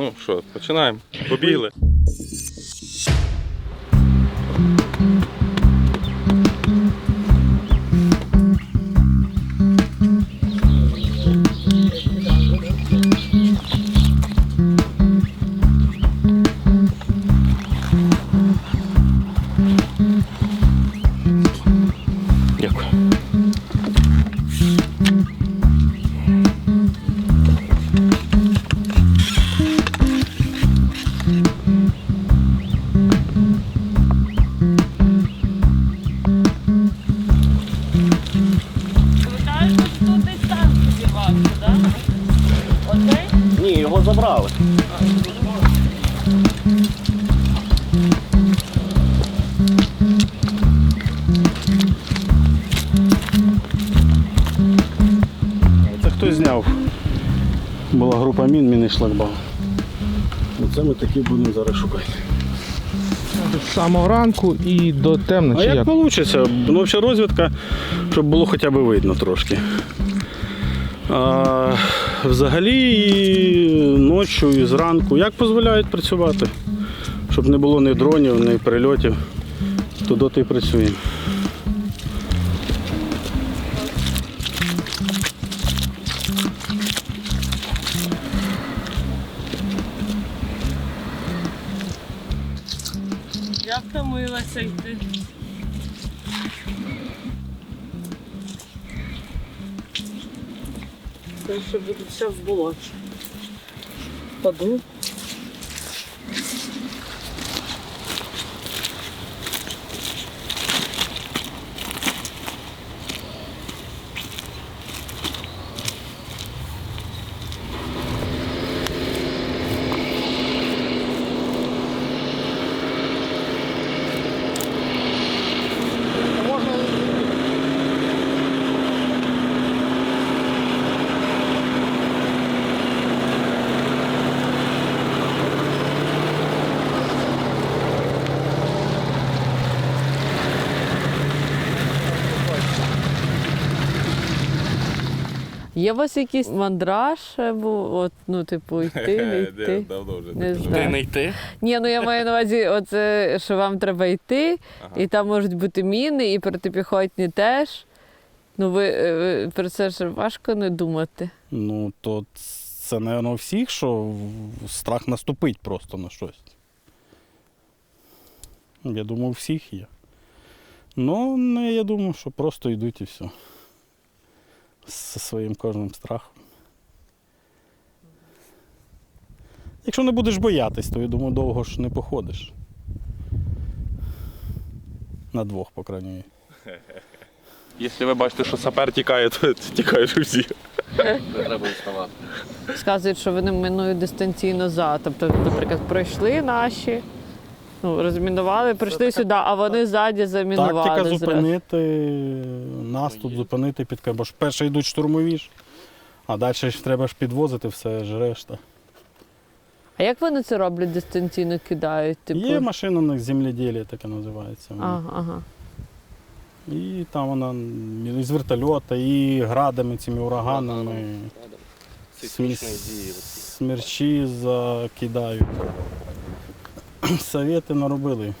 Ну що, починаємо. Побігли. Ні, його забрали. Це хтось зняв. Була група мін, міни шлагбаум. Оце ми такі будемо зараз шукати. З самого ранку і до темно, А чи як як? вийде? Ну, взагалі розвідка, щоб було хоча б видно трошки. А, взагалі і ночі, і зранку. Як дозволяють працювати? Щоб не було ні дронів, ні прильотів, то доти і працюємо. Я втомилася йти. Ще все в болоті. Є у вас якийсь мандраж, або от, ну, типу, йти, не йти? Давно вже Не знаю. не йти? Ні, ну я маю на увазі, оце, що вам треба йти, Ага. і там можуть бути міни, і протипіхотні теж. Ну, ви, е, ви про це ж важко не думати. Ну, то це, напевно, у всіх, що страх наступить просто на щось. Я думаю, у всіх є. Ну, не, я думаю, що просто йдуть і все. Зі своїм кожним страхом. Якщо не будеш боятись, то я думаю, довго ж не походиш. На двох, по крайній мірі. Якщо ви бачите, що сапер тікає, то тікаєш усі. Сказують, що вони минують дистанційно за. Тобто, наприклад, пройшли наші, ну, розмінували, прийшли сюди, а вони ззаді замінували. Тактика зразу. зупинити, наступ зупинити під бо ж перше йдуть штурмові ж, а далі ж треба ж підвозити все ж решта. А як вони це роблять дистанційно кидають? Типу? Є машина на земледілі, таке називається. Ага, ага. І там вона і з вертольота, і градами, цими ураганами. Смі- Смерчі закидають. Совєти наробили.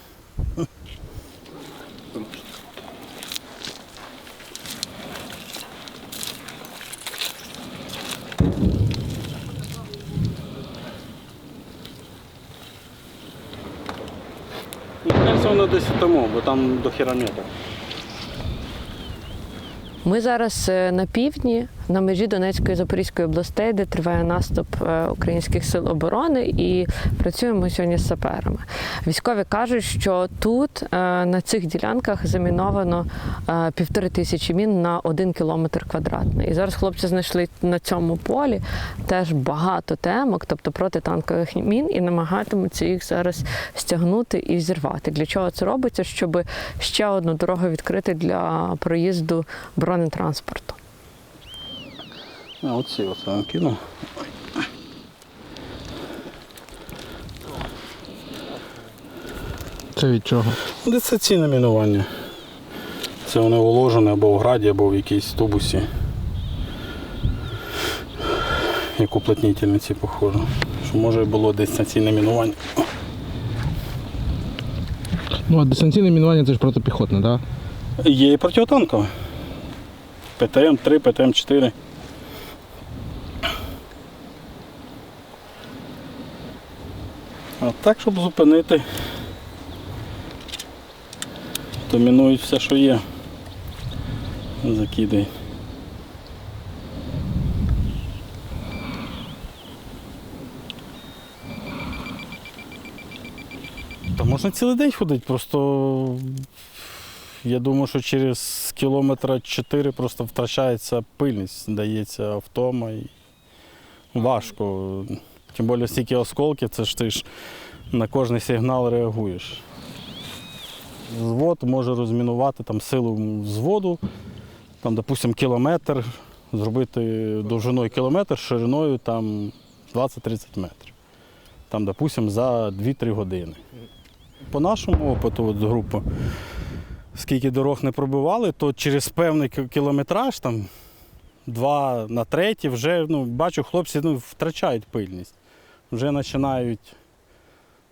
Воно десь тому, бо там до хірометра. Ми зараз е, на півдні, на межі Донецької і Запорізької областей, де триває наступ е, українських сил оборони, і працюємо сьогодні з саперами. Військові кажуть, що тут е, на цих ділянках заміновано е, півтори тисячі мін на один кілометр квадратний. І зараз хлопці знайшли на цьому полі теж багато темок, тобто протитанкових мін, і намагатимуться їх зараз стягнути і зірвати. Для чого це робиться? Щоб ще одну дорогу відкрити для проїзду бронетранспорту. А, оці оце він кинув. Це від чого? Дистанційне мінування. Це вони уложені або в граді, або в якійсь тубусі. Як уплотнительниці, похоже. що може було дистанційне мінування. Ну, а дистанційне мінування це ж протипіхотне, так? Є і протитанкове. ПТМ-3, ПТМ-4. А так, щоб зупинити, то мінують все, що є. Закидай. Та можна цілий день ходити, просто я думаю, що через кілометра 4 просто втрачається пильність, дається втома і важко. Тим більше стільки осколків, це ж ти ж на кожний сигнал реагуєш. Звод може розмінувати там, силу взводу, там, допустимо, кілометр, зробити довжиною кілометр, шириною там 20-30 метрів. Там, допустимо, за 2-3 години. По нашому опиту от, групи, скільки дорог не пробивали, то через певний кілометраж, там, два на третій, вже ну, бачу, хлопці ну, втрачають пильність. Вже починають.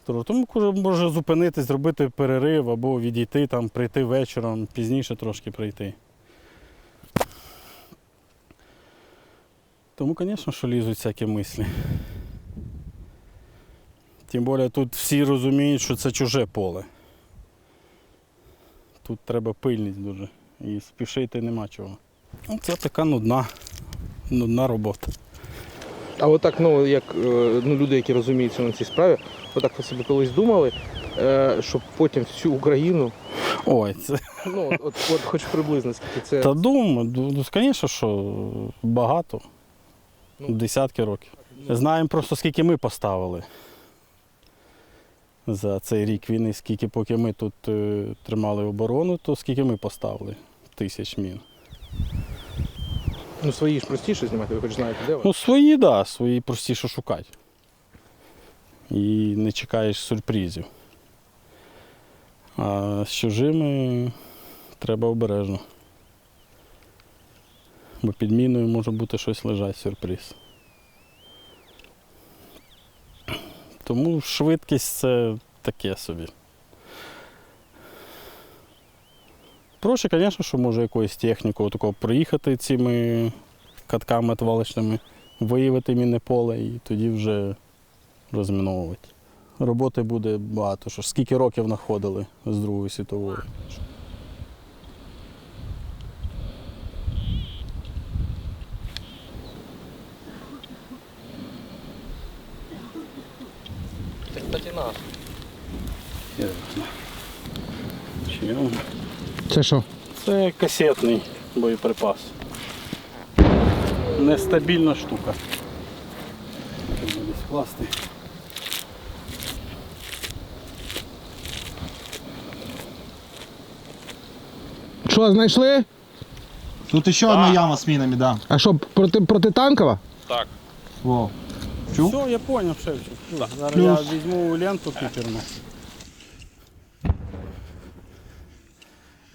Тому може зупинитись, зробити перерив або відійти, там, прийти вечором, пізніше трошки прийти. Тому, звісно, що лізуть всякі мислі. Тим більше тут всі розуміють, що це чуже поле. Тут треба пильність дуже. І спішити нема чого. Ну, Це така нудна, нудна робота. А отак, ну, як е, ну, люди, які розуміються на цій справі, отак ви собі колись думали, е, щоб потім всю Україну, Ой, це. ну, от, от хоч приблизно скільки це. Та думаю, ну, звісно, що багато. Ну. Десятки років. Знаємо просто, скільки ми поставили за цей рік війни, скільки поки ми тут е, тримали оборону, то скільки ми поставили тисяч мін. Ну, свої ж простіше знімати, ви хоч знаєте, де вони. Ну, свої, так, да, свої простіше шукати. І не чекаєш сюрпризів. А з чужими треба обережно. Бо під міною може бути щось лежать сюрприз. Тому швидкість це таке собі. Проще, звісно, що може якоюсь технікою такого проїхати цими катками отвалочними, виявити мінне поле і тоді вже розміновувати. Роботи буде багато, що ж скільки років знаходили з Другої світової. Чи он? Це що? Це касетний боєприпас. Нестабільна штука. Треба десь класти. Що, знайшли? Тут еще одна яма с минами, да. А що, проти, протитанкова? Так. Во. Чув? Все, я зрозумів, Шевчик. Зараз Плюс. я візьму ленту піперну.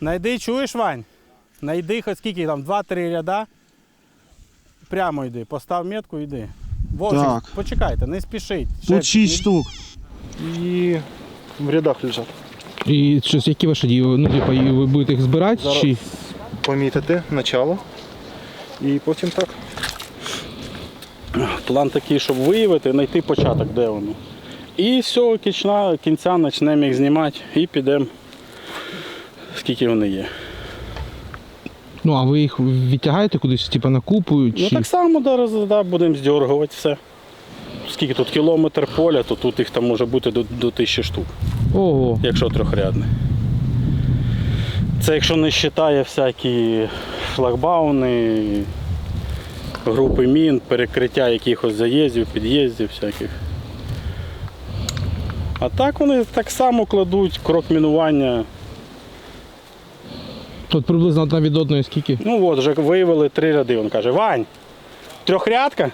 Найди, чуєш, Вань? Найди хоч скільки там, два-три ряда. Прямо йди, постав метку і йди. Вовчик, Так. почекайте, не спішіть. Тут Шевчик, 6 штук. І в рядах лежать. І щось, які ваші дії? Ну, типа, і ви будете їх збирати? Зараз. Чи? Помітити начало. І потім так. План такий, щоб виявити, знайти початок, де воно. І з цього кінця, кінця почнемо їх знімати і підемо, скільки вони є. Ну, а ви їх відтягаєте кудись, типа на купу? Ну Чи... так само зараз да, будемо здергувати все. Скільки тут кілометр поля, то тут їх там може бути до, до тисячі штук, Ого. якщо трьохрядне. Це якщо не вважає всякі шлагбауни, групи мін, перекриття якихось заїздів, під'їздів всяких. А так вони так само кладуть крок мінування. Тут приблизно одна від одної скільки? Ну от, вже виявили три ряди. Він каже, Вань, трьохрядка?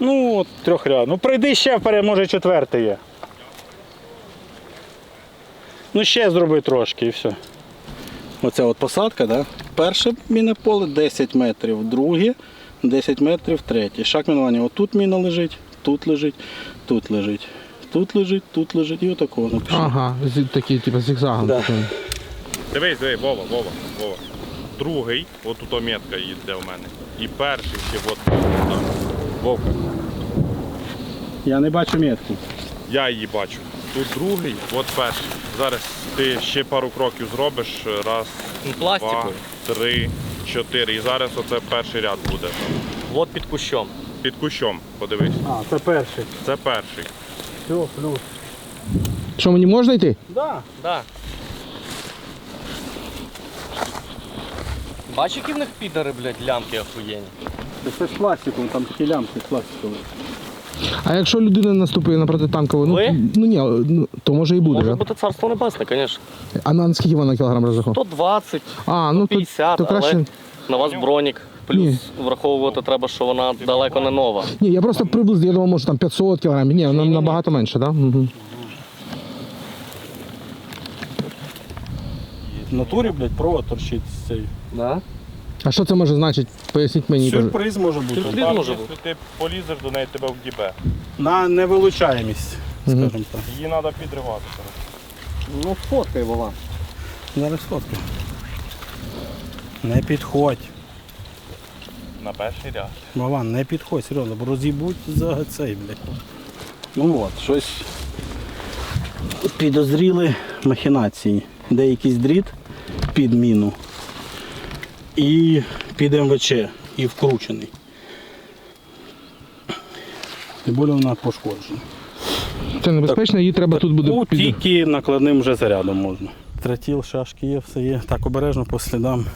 Ну, от трьохряд. Ну прийди ще вперед, може четвертий є. Ну ще зроби трошки і все. Оця от посадка, да? перше мінне поле 10 метрів, друге 10 метрів, третє. Шаг мінування. Отут міна лежить, тут лежить, тут лежить, тут лежить, тут лежить і отакого напишу. Ага, такі, типу, зігзагом. Да. Дивись, дивись, Вова, Вова, Вова. Другий, от тут метка йде в мене. І перший ще от там. Вовка. Я не бачу метку. Я її бачу. Тут другий, от перший. Зараз ти ще пару кроків зробиш. Раз, два, пластиковий. три, чотири. І зараз оце перший ряд буде. От під кущом. Під кущом, подивись. А, це перший. Це перший. Все, плюс. Що, мені можна йти? Да. Да. Бачиш, які в них підари, блядь, лямки охуєнні. Це з пластиком, там хілямки пластикові. А якщо людина наступить на протитанкову, ну, Ви? ну ні, ну, то може і буде, Може да? бути царство небесне, звісно. А на скільки вона кілограм розраховує? 120, А, ну то, 50, то краще. але на вас бронік. Плюс Ні. враховувати треба, що вона далеко не нова. Ні, я просто приблизно, я думав, може там 500 кілограмів. Ні, вона набагато менше, так? Да? Угу. В натурі, блядь, провод торчить з цієї. Да? А що це може значити? Поясніть мені. Сюрприз може бути. Сюрприз. Так, може якщо ти полізеш до неї, тебе вдібе. На невилучаємість, скажімо так. Її треба підривати. Ну, фоткай, Вова. Зараз фотки. Не підходь. На перший ряд. Вован, не підходь, серйозно, бо роз'їбуть за цей, блядь. Ну от, щось підозріли махінації. Де якийсь дріт під міну і під МВЧ, і вкручений. Тим більше вона пошкоджена. Це небезпечно, її треба тут буде Ну, тільки накладним вже зарядом можна. Тратіл, шашки є, все є. Так обережно по слідам.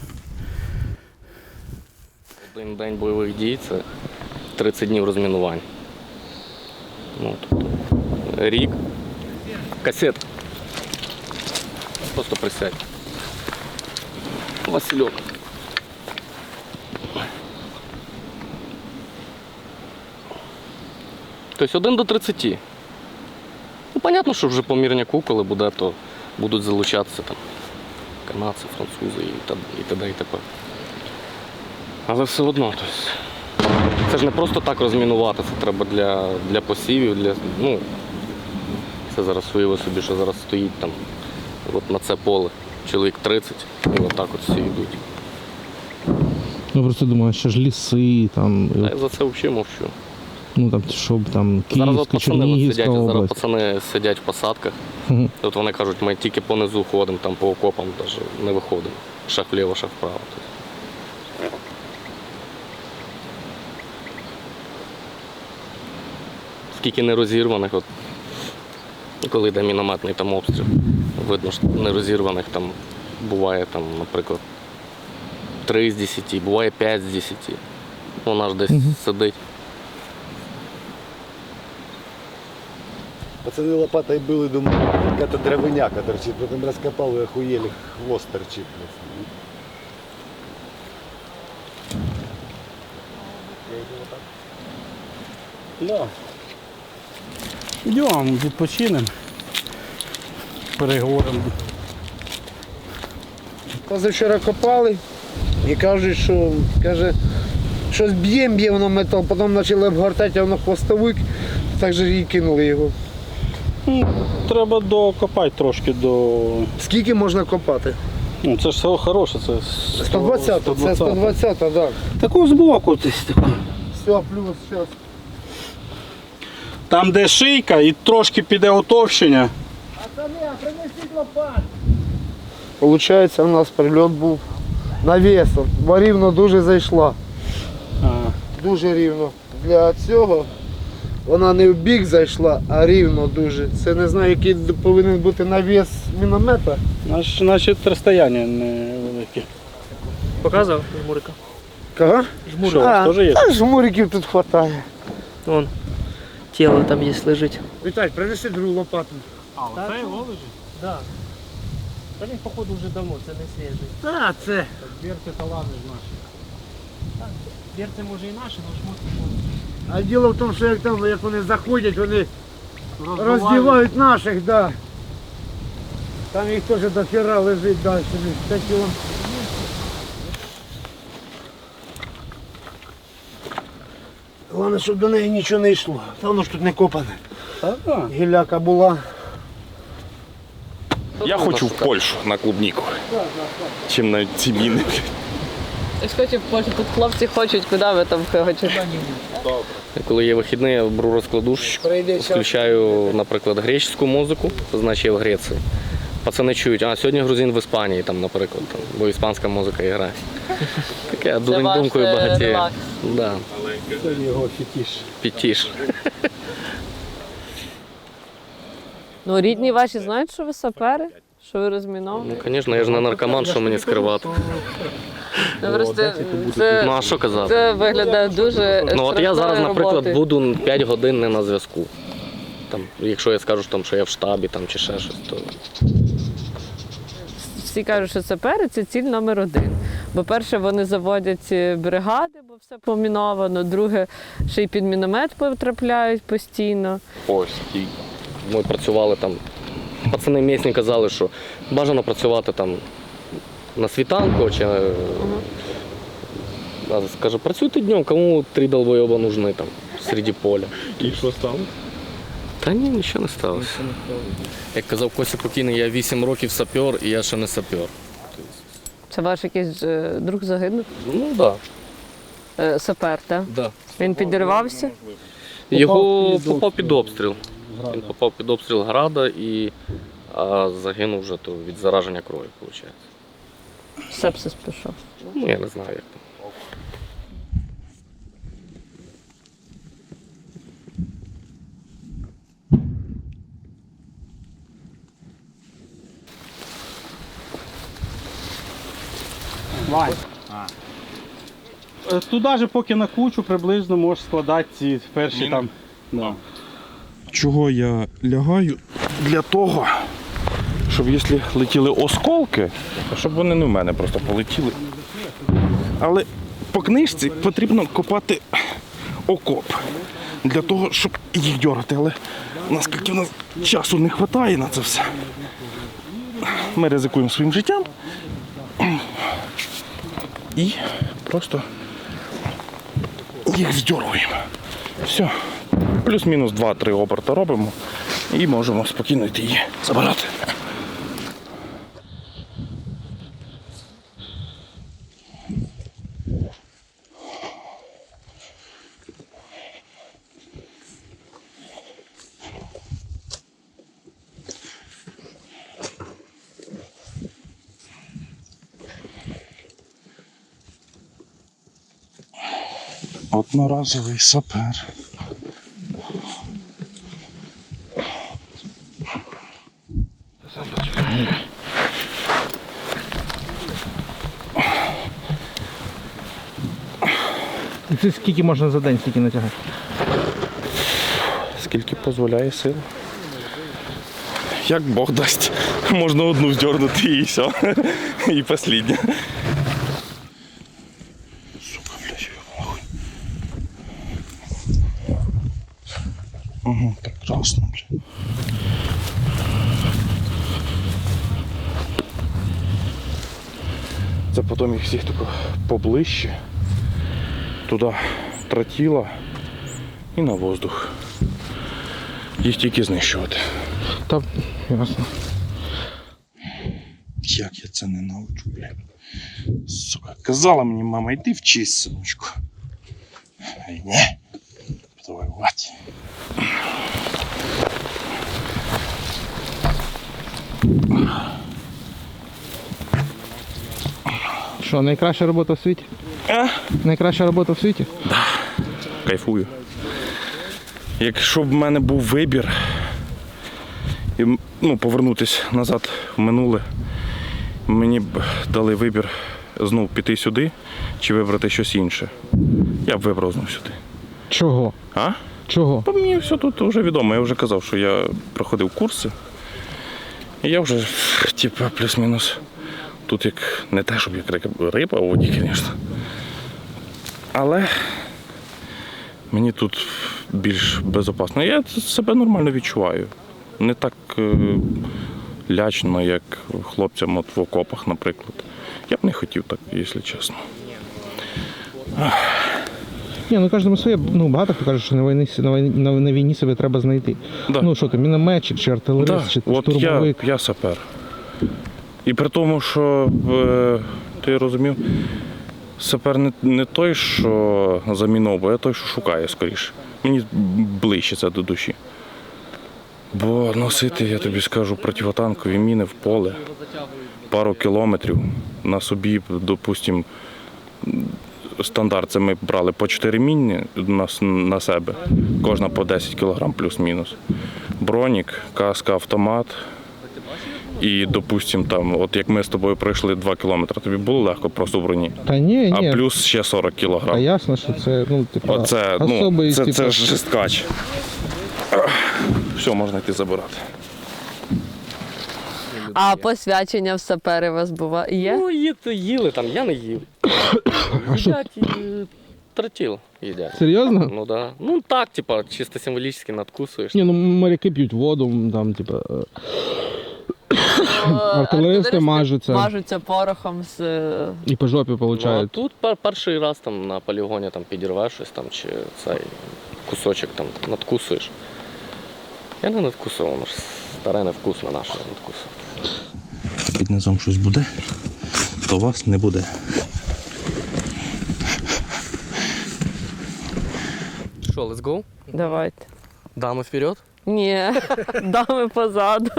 Один день бойових дій це 30 днів розмінувань. Ну, тобто, рік. Касет. Просто присядь. Васильок. Тобто 1 до 30. Ну, понятно, що вже по мірняку, коли буде, то будуть залучатися там канадці, французи і т.д. і т.п. Але все одно, тобто, це ж не просто так розмінувати, це треба для, для посівів, для. Ну, це зараз уяви собі, що зараз стоїть там от на це поле. Чоловік 30 і отак от всі йдуть. Ну просто думаю, що ж ліси, там, я за це взагалі мовчу. Ну там, щоб там Зараз от Київська, пацани от Чернігівська сидять, зараз область. пацани сидять в посадках. Мгм. От вони кажуть, ми тільки понизу ходимо, там по окопам навіть не виходимо. Шаг вліво, шаг вправо. Скільки нерозірваних, от, коли йде мінометний там обстріл, видно, що нерозірваних там буває, там, наприклад, 3 з 10, буває 5 з 10. Вона ж десь сидить. Пацаны лопатой были, думали, какая-то дровыняка торчит. Потом раскопал и охуели, хвост торчит. блядь. Да. Йдемо, відпочинемо. Переговоримо. Позавчора копали і кажуть, що каже, щось б'єм, б'є воно метал, потім почали обгортати, а воно хвостовик, так же і кинули його. Треба докопати трошки до. Скільки можна копати? Ну, це ж все хороше, це 120, це 120, так. Да. Таку збоку десь таку. Все, плюс, зараз. Там, де шийка і трошки піде отовщення. Получається, у нас прильот був навісом, бо рівно дуже зайшла. А, Дуже рівно. Для цього вона не в бік зайшла, а рівно дуже. Це не знаю, який повинен бути навіс міномета. наш- Значить, розстояння невелике. Показав жмурика? Кого? Що, у вас теж є? Та жмуриків тут вистачає. Вон. Тіло там є лежить. Віталь, принеси другу лопату. А, оце його лежить? Да. Та він, походу, вже давно, це не свіжий. Та, це. Дверці талани наші. Берце може і наші, але шмотки. А діло в тому, що як там, як вони заходять, вони роздівають наших, да. Там їх теж до хера лежить далі. Такі вон. Головне, щоб до неї нічого не йшло. Та воно ж тут не копане. Гіляка була. Я хочу в Польщу на клубніку. Чим на ці міни. Я ж хочу, може, тут хлопці хочуть, куди ви там хочете? Коли є вихідний, я беру розкладуш, включаю, наприклад, греческу музику, це значить я в Греції. Пацани чують, а сьогодні грузин в Іспанії, там, наприклад, там, бо іспанська музика грає. Таке думкою е, багатіє. Да, Це його фітіш. підтіш. Ну, рідні ваші знають, що ви сапери? Що ви розміновані? Ну, звісно, я ж не наркоман, що мені скривати. Ну, просто це, Ну а що казати? це виглядає дуже Ну от я зараз, наприклад, буду 5 годин не на зв'язку. Там, якщо я скажу, там, що я в штабі там, чи ще щось, то Всі кажуть, що сапери це ціль номер один. Бо перше, вони заводять е, бригади, бо все поміновано. Друге, ще й під міномет потрапляють постійно. ось. І ми працювали там. Пацани місні казали, що бажано працювати там на світанку, чи е, а, скаже, працюйте днем, кому три долбойоба нужны там серед поля. І що стало? Та ні, нічого не сталося. Як казав Костя покійний, я 8 років сапер і я ще не сапер. Це ваш якийсь е, друг загинув? Ну так. Е, Сапер, так? Да. Він підірвався? Його під попав під обстріл. Він попав під обстріл града і а загинув вже то від зараження крові, виходить. Сепсис пішов. Ну, я не знаю, як там. Е, Туди же поки на кучу приблизно можеш складати ці перші там. Да. Чого я лягаю? Для того, щоб якщо летіли осколки, щоб вони не в мене просто полетіли. Але по книжці потрібно копати окоп для того, щоб їх дергати. Але наскільки в нас часу не вистачає на це все, ми ризикуємо своїм життям і просто їх здергуємо. Все. Плюс-мінус 2-3 оберта робимо і можемо спокійно йти її забирати. Одноразовий сапер. І це скільки можна за день, скільки натягати? Скільки дозволяє сила. Як Бог дасть, можна одну здернути і все. І последня. Сука, блядь, нахуй. Угу, прекрасно, блядь. Це потім їх всіх тако поближче. Туди тротіла і на воздух. Їх тільки знищувати. Та ясно. Як я це ненавиджу, блядь. Сука, казала мені мама, йди вчись, синочку. А й. Буду воювати. Що, найкраща робота в світі? А? Найкраща робота в світі? Кайфую. Якщо б в мене був вибір і, ну, повернутися назад в минуле, мені б дали вибір знов піти сюди чи вибрати щось інше. Я б вибрав знов сюди. Чого? А? Чого? Бо мені все тут вже відомо. Я вже казав, що я проходив курси. І я вже, типу, плюс-мінус. Тут як не те, щоб як риба- у воді, звісно. Але мені тут більш безпечно. Я себе нормально відчуваю. Не так е, лячно, як хлопцям от в окопах, наприклад. Я б не хотів так, якщо чесно. Ні, ну кожному своє, ну багато хто каже, що на війні, на війні, на, на війні себе треба знайти. Да. Ну що ти, мінометчик, чи артилерист, Да, чи от я, я сапер. І при тому, що е, ти розумів, сапер не, не той, що заміновує, а той, що шукає скоріше. Мені ближче це до душі. Бо носити, я тобі скажу, противотанкові міни в поле пару кілометрів на собі, допустимо, стандарт це ми брали по 4 міни на, на себе, кожна по 10 кг плюс-мінус. Бронік, каска, автомат. І, допустимо, там, от як ми з тобою пройшли 2 кілометри, тобі було легко просто в броні. Та ні, ні. А плюс ще 40 А кілограм. ясно, що це, ну, типу, Оце, ну, особий, це, типу, це ж жесткач. Все, можна йти забирати. А посвячення в сапери у вас бува є? Ну, їли, їли там, я не їв. Їдять і тротіл їдять. Серйозно? Ну да. Ну так, типа, чисто символічно надкусуєш. Ні, ну моряки п'ють воду, там, типу, е, артилеристи мажуться Мажуться порохом з е, і по жопі Ну, а тут перший раз там на полігоні там підірвеш щось там, чи цей кусочок там надкусуєш. Я не надкусував, воно ж старе невкусно наше надкусував. Під низом щось буде, то вас не буде. Що, let's go? давайте. Дами вперед. Ні, дами позаду.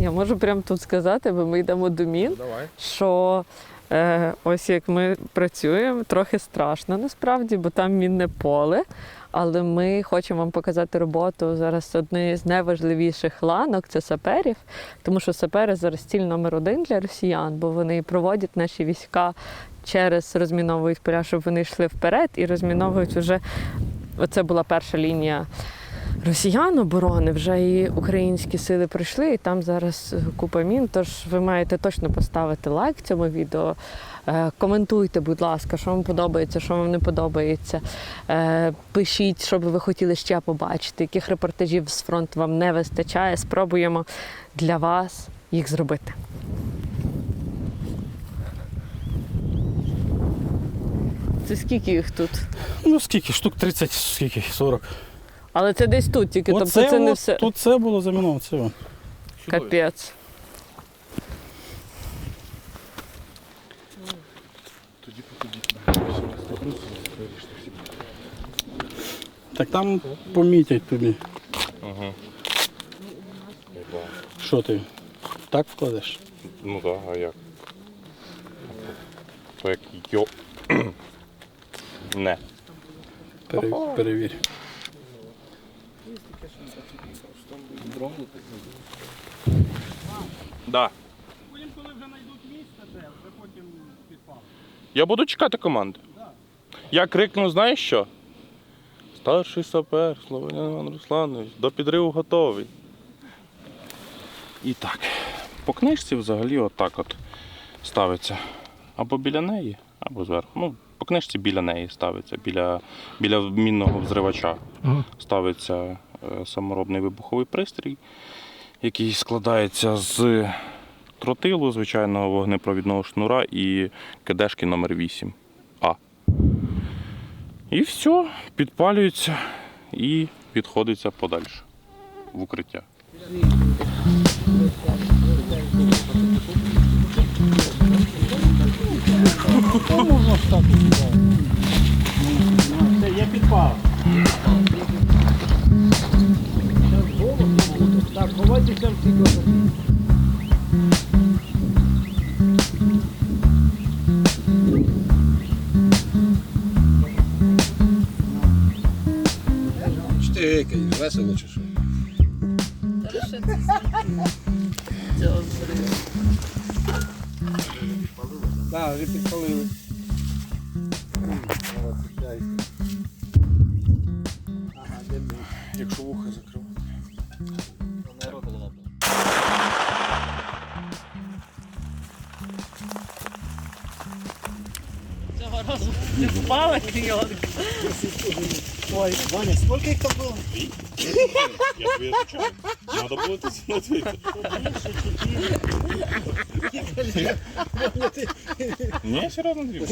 Я можу прямо тут сказати, бо ми йдемо до мін, що е, ось як ми працюємо, трохи страшно насправді, бо там мінне поле. Але ми хочемо вам показати роботу зараз однієї з найважливіших ланок це саперів, тому що сапери зараз ціль номер один для росіян, бо вони проводять наші війська через розміновують поля, щоб вони йшли вперед і розміновують уже. Оце була перша лінія росіян оборони. Вже і українські сили пройшли, і там зараз купа мін. Тож ви маєте точно поставити лайк цьому відео. Е, Коментуйте, будь ласка, що вам подобається, що вам не подобається. Е, Пишіть, що би ви хотіли ще побачити, яких репортажів з фронту вам не вистачає. Спробуємо для вас їх зробити. Це скільки їх тут? Ну скільки? Штук 30, скільки? 40. Але це десь тут, тільки тобто Оце це не от, все. Тут це було заміновано, це. о. Капець. Так там помітять тобі. Ага. Що ти? Так вкладеш? Ну так, а як? То як йо. Не. Пере, перевір. Да. Я буду чекати команди. Я крикну, знаєш що? Старший сапер, Славян Іван Русланович, до підриву готовий. І так. По книжці взагалі отак от ставиться. Або біля неї, або зверху. Ну, по книжці біля неї ставиться, біля, біля мінного взривача ставиться саморобний вибуховий пристрій, який складається з тротилу, звичайного вогнепровідного шнура і кидешки номер 8 А. І все, підпалюється і відходиться подальше в укриття. Це є підпал. Так, ховайтеся в ці Ти гейкаєш, весело чи що? Так, вже підпалили. Якщо Ты впала, клеенка. Ой, Ваня, сколько их там было? Я. Надо будет это смотреть. Не, равно Андрей.